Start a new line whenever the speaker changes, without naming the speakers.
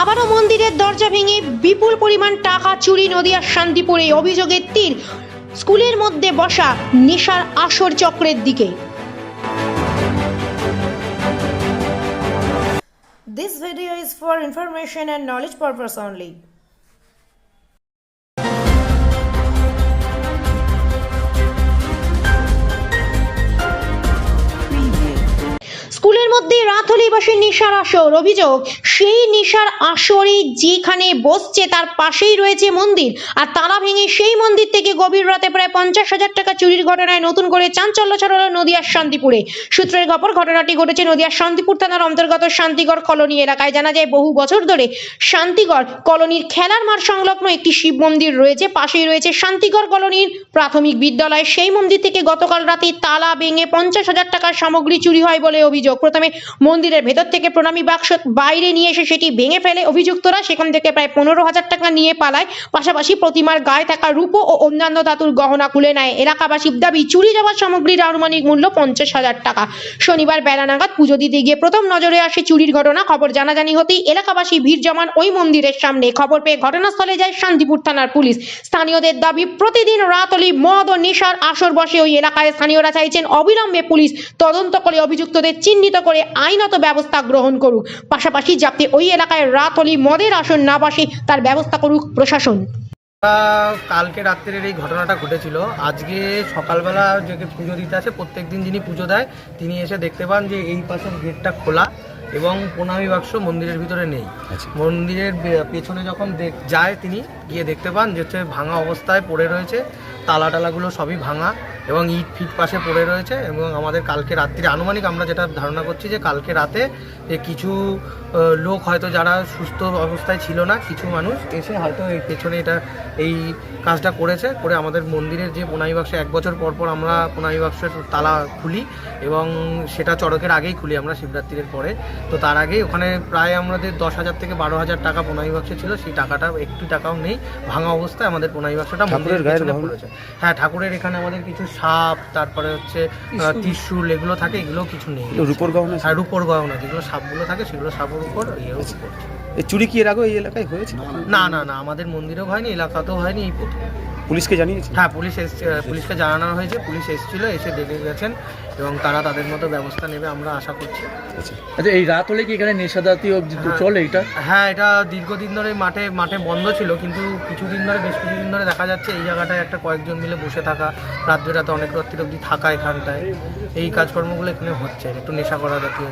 আবারও মন্দিরের দরজা ভেঙে বিপুল পরিমাণ টাকা, চুরি নদিয়ার শান্তিপুরে অভিযোগের তীর স্কুলের মধ্যে বসা নেশার আসর চক্রের দিকে
This video is for information and knowledge purpose only.
হলেই আসর অভিযোগ, সেই নেশার আসরে যেখানে বসছে তার পাশেই রয়েছে মন্দির। আর তালা ভেঙে সেই মন্দির থেকে গভীর রাতে প্রায় পঞ্চাশ হাজার টাকা চুরির ঘটনায় নতুন করে চাঞ্চল্য নদিয়ার শান্তিপুরে। সূত্রের খবর, ঘটনাটি ঘটেছে নদিয়ার শান্তিপুর থানার অন্তর্গত শান্তিগড় কলোনি এলাকায়। জানা যায়, বহু বছর ধরে শান্তিগড় কলোনির খেলার মাঠ সংলগ্ন একটি শিব মন্দির রয়েছে। পাশেই রয়েছে শান্তিগড় কলোনির প্রাথমিক বিদ্যালয়। সেই মন্দির থেকে গতকাল রাতে তালা ভেঙে পঞ্চাশ হাজার টাকার সামগ্রী চুরি হয় বলে অভিযোগ। প্রথমে মন্দিরের ভেতর থেকে প্রণামী বাক্স বাইরে নিয়ে এসে সেটি ভেঙে ফেলে। অভিযুক্তরা সেখান থেকে প্রায় পনেরো হাজার টাকা নিয়ে পালায়। পাশাপাশি প্রতিমার গায়ে থাকা রূপো ও অন্যান্য ধাতুর গহনা খুলে নেয়। এলাকাবাসীর দাবি, চুরি যাওয়া সামগ্রীর আনুমানিক মূল্য পঞ্চাশ হাজার টাকা। শনিবার বেলা নাগাদ পুজো দিতে গিয়ে প্রথম নজরে আসে চুরির ঘটনা। খবর জানাজানি হতেই এলাকাবাসী ভিড় জমান ওই মন্দিরের সামনে। খবর পেয়ে ঘটনাস্থলে যায় শান্তিপুর থানার পুলিশ। স্থানীয়দের দাবি, প্রতিদিন রাত হলেই মদ ও নেশার আসর বসে ওই এলাকায়। স্থানীয়রা চাইছেন অবিলম্বে পুলিশ তদন্ত করে অভিযুক্তদের চিহ্নিত করে আইনত ব্যবস্থা গ্রহণ করুক। পাশাপাশি যাতে ওই এলাকায় রাত হলেই মদের আসন না বসে তার ব্যবস্থা করুক প্রশাসন।
আহ, কালকে রাত্রের এই ঘটনাটা ঘটেছিল। আজকে সকালবেলা যে পুজো দিতে আসে প্রত্যেক দিন যিনি পুজো দেয় তিনি এসে দেখতে পান যে এই পাশের গেটটা খোলা এবং প্রণামী বাক্স মন্দিরের ভিতরে নেই। মন্দিরের পেছনে যখন দেখ- যায় তিনি গিয়ে দেখতে পান যে হচ্ছে ভাঙা অবস্থায় পড়ে রয়েছে তালা টালাগুলো সবই ভাঙা। এবং ইট ফিট পাশে পড়ে রয়েছে এবং আমাদের কালকে রাত্রি আনুমানিক আমরা যেটা ধারণা করছি যে কালকে রাতে যে কিছু লোক হয়তো যারা সুস্থ অবস্থায় ছিল না কিছু মানুষ এসে হয়তো এই পেছনে এটা এই কাজটা করেছে করে আমাদের মন্দিরের যে পোনাই বাক্স এক বছর পর পর আমরা পোনাই বাক্সের তালা খুলি এবং সেটা চড়কের আগেই খুলি আমরা শিবরাত্রির পরে তো তার আগে ওখানে প্রায় আমাদের দশ হাজার থেকে বারো হাজার টাকা পোনাই বাক্সে ছিল সেই টাকাটা একটু টাকাও নেই ভাঙা অবস্থায় আমাদের পোনাই বাক্সটা মন্দিরের? পড়েছে হ্যাঁ ঠাকুরের এখানে আমাদের কিছু সাপ তারপরে হচ্ছে ত্রিশূল। এগুলো থাকে এগুলো কিছু নেই।
রূপোর গহনা?
আর রূপোর গহনা যেগুলো সাপগুলো থাকে সেগুলো সাপের উপর।
এই চুরি কি এর আগে এই এলাকায় হয়েছে?
না না না। আমাদের মন্দিরেও হয়নি এলাকাতেও হয়নি এই প্রথম।
পুলিশকে জানিয়েছে
হ্যাঁ পুলিশ এসছে পুলিশকে জানানো হয়েছে পুলিশ এসেছিল এসে দেখে গেছেন এবং তারা তাদের মতো ব্যবস্থা নেবে আমরা আশা করছি।
আচ্ছা।
আচ্ছা এই রাত হলে কি এখানে নেশা জাতীয়
হ্যাঁ।
চলে এটা?
হ্যাঁ এটা দীর্ঘদিন ধরে মাঠে মাঠে বন্ধ ছিল কিন্তু কিছুদিন ধরে বেশ কিছুদিন ধরে দেখা যাচ্ছে এই জায়গাটায় একটা কয়েকজন মিলে বসে থাকা রাত রাতে অনেক রাত্রি অব্দি থাকা এখানটায়। এই কাজকর্মগুলো এখানে হচ্ছে একটু নেশা করা জাতীয়।